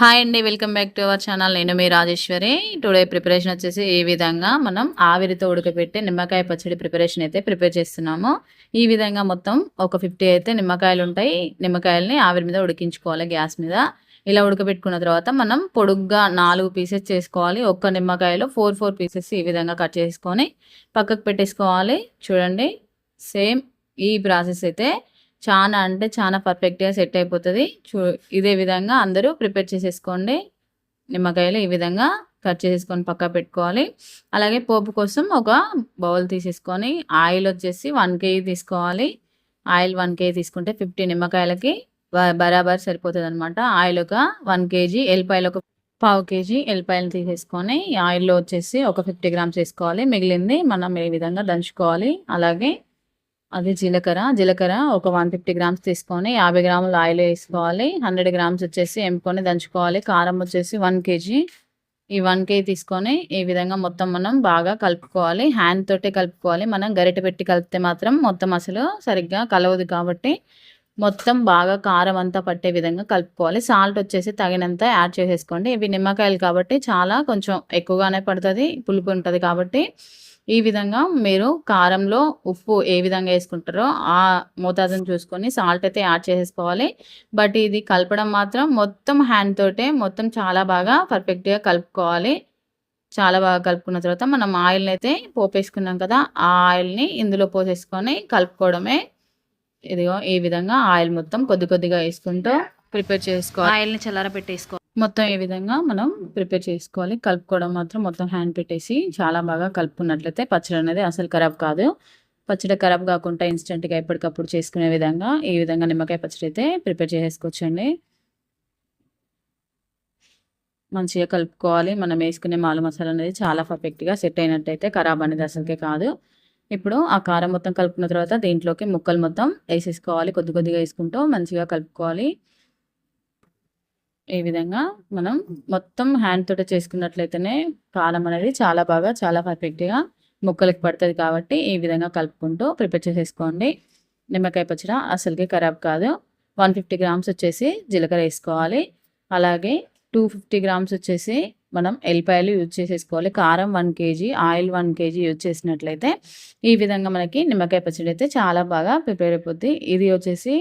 Hi అండి welcome back to our channel నేను మీ రాజేశ్వరి. టుడే ప్రిపరేషన్ వచ్చేసి ఈ విధంగా మనం ఆవిరితో ఉడకపెట్టి నిమ్మకాయ పచ్చడి ప్రిపరేషన్ అయితే ప్రిపేర్ చేస్తున్నాము. ఈ విధంగా మొత్తం ఒక ఫిఫ్టీ అయితే నిమ్మకాయలు ఉంటాయి. నిమ్మకాయలని ఆవిరి మీద ఉడికించుకోవాలి గ్యాస్ మీద. ఇలా ఉడకబెట్టుకున్న తర్వాత మనం పొడుగ్గా నాలుగు పీసెస్ చేసుకోవాలి. ఒక్క నిమ్మకాయలో ఫోర్ ఫోర్ పీసెస్ ఈ విధంగా కట్ చేసుకొని పక్కకు పెట్టేసుకోవాలి. చూడండి సేమ్ ఈ ప్రాసెస్ అయితే చాలా అంటే చాలా పర్ఫెక్ట్గా సెట్ అయిపోతుంది. చూ ఇదే విధంగా అందరూ ప్రిపేర్ చేసేసుకోండి. నిమ్మకాయలు ఈ విధంగా కట్ చేసేసుకొని పక్క పెట్టుకోవాలి. అలాగే పోపు కోసం ఒక బౌల్ తీసేసుకొని ఆయిల్ వచ్చేసి వన్ కేజీ తీసుకోవాలి. ఆయిల్ వన్ కేజీ తీసుకుంటే ఫిఫ్టీ నిమ్మకాయలకి బరాబర్ సరిపోతుంది అనమాట ఆయిల్ ఒక వన్ కేజీ ఎల్లిపాయలు ఒక పావు కేజీ ఎల్లిపాయలు తీసేసుకొని ఆయిల్లో వచ్చేసి ఒక ఫిఫ్టీ గ్రామ్స్ వేసుకోవాలి. మిగిలింది మనం ఏ విధంగా దంచుకోవాలి. అలాగే అది జీలకర్ర. జీలకర్ర ఒక వన్ ఫిఫ్టీ గ్రామ్స్ తీసుకొని యాభై గ్రాములు ఆయిల్ వేసుకోవాలి. హండ్రెడ్ గ్రామ్స్ వచ్చేసి ఎంపుకొని దంచుకోవాలి. కారం వచ్చేసి వన్ కేజీ. ఈ వన్ కేజీ తీసుకొని ఈ విధంగా మొత్తం మనం బాగా కలుపుకోవాలి. హ్యాండ్ తోటే కలుపుకోవాలి. మనం గరిటె పెట్టి కలిపితే మాత్రం మొత్తం అసలు సరిగ్గా కలవదు కాబట్టి మొత్తం బాగా కారం అంతా పట్టే విధంగా కలుపుకోవాలి. సాల్ట్ వచ్చేసి తగినంత యాడ్ చేసేసుకోండి. ఇవి నిమ్మకాయలు కాబట్టి చాలా కొంచెం ఎక్కువగానే పడుతుంది. పులుపు ఉంటుంది కాబట్టి ఈ విధంగా మీరు కారంలో ఉప్పు ఏ విధంగా వేసుకుంటారో ఆ మోతాదుని చూసుకొని సాల్ట్ అయితే యాడ్ చేసేసుకోవాలి. బట్ ఇది కలపడం మాత్రం మొత్తం హ్యాండ్ తోటే మొత్తం చాలా బాగా పర్ఫెక్ట్గా కలుపుకోవాలి. చాలా బాగా కలుపుకున్న తర్వాత మనం ఆయిల్ని అయితే పోపేసుకున్నాం కదా ఆ ఆయిల్ని ఇందులో పోసేసుకొని కలుపుకోవడమే ఇదిగో ఈ విధంగా ఆయిల్ మొత్తం కొద్ది కొద్దిగా వేసుకుంటూ ప్రిపేర్ చేసుకోవాలి. ఆయిల్ని చల్లార పెట్టేసుకోవాలి మొత్తం ఈ విధంగా మనం ప్రిపేర్ చేసుకోవాలి? కలుపుకోవడం మాత్రం మొత్తం హ్యాండ్ పెట్టేసి చాలా బాగా కలుపుకున్నట్లయితే పచ్చడి అనేది అసలు ఖరాబ్ కాదు. పచ్చడి ఖరాబ్ కాకుండా ఇన్స్టెంట్గా ఎప్పటికప్పుడు చేసుకునే విధంగా ఈ విధంగా నిమ్మకాయ పచ్చడి అయితే ప్రిపేర్ చేసుకోవచ్చండి. మంచిగా కలుపుకోవాలి. మనం వేసుకునే మాలు మసాలా అనేది చాలా పర్ఫెక్ట్గా సెట్ అయినట్టయితే ఖరాబ్ అనేది అసలుకే కాదు. ఇప్పుడు ఆ కారం మొత్తం కలుపుకున్న తర్వాత దీంట్లోకి ముక్కలు మొత్తం వేసేసుకోవాలి. కొద్ది కొద్దిగా వేసుకుంటూ మంచిగా కలుపుకోవాలి. ఈ విధంగా మనం మొత్తం హ్యాండ్ తోట చేసుకున్నట్లయితేనే కారం అనేది చాలా బాగా చాలా పర్ఫెక్ట్గా ముక్కలకి పడుతుంది కాబట్టి ఈ విధంగా కలుపుకుంటూ ప్రిపేర్ చేసేసుకోండి. నిమ్మకాయ పచ్చడి అసలుకి ఖరాబ్ కాదు. వన్ ఫిఫ్టీ గ్రామ్స్ వచ్చేసి జీలకర్ర వేసుకోవాలి. అలాగే టూ ఫిఫ్టీ గ్రామ్స్ వచ్చేసి మనం ఎల్లిపాయలు యూజ్ చేసేసుకోవాలి. కారం one KG oil one KG use చేసినట్లయితే ఈ విధంగా మనకి నిమ్మకాయ పచ్చడి అయితే చాలా బాగా ప్రిపేర్ అయిపోద్ది. ఇది వచ్చేసి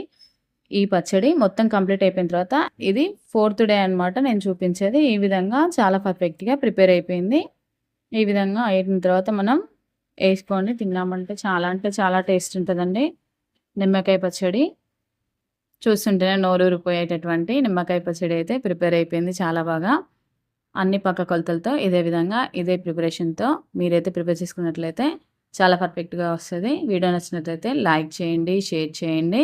ఈ పచ్చడి మొత్తం కంప్లీట్ అయిపోయిన తర్వాత ఇది ఫోర్త్ డే అనమాట నేను చూపించేది. ఈ విధంగా చాలా పర్ఫెక్ట్గా ప్రిపేర్ అయిపోయింది. ఈ విధంగా అయిన తర్వాత మనం వేసుకొని తిన్నామంటే చాలా అంటే చాలా టేస్ట్ ఉంటుందండి. నిమ్మకాయ పచ్చడి. చూస్తుంటేనే నోరూరిపోయేటటువంటి నిమ్మకాయ పచ్చడి అయితే ప్రిపేర్ అయిపోయింది చాలా బాగా. అన్ని పక్క కొలతలతో ఇదే విధంగా ఇదే ప్రిపరేషన్తో మీరైతే ప్రిపేర్ చేసుకున్నట్లయితే చాలా పర్ఫెక్ట్గా వస్తుంది. వీడియో నచ్చినట్లయితే లైక్ చేయండి షేర్ చేయండి.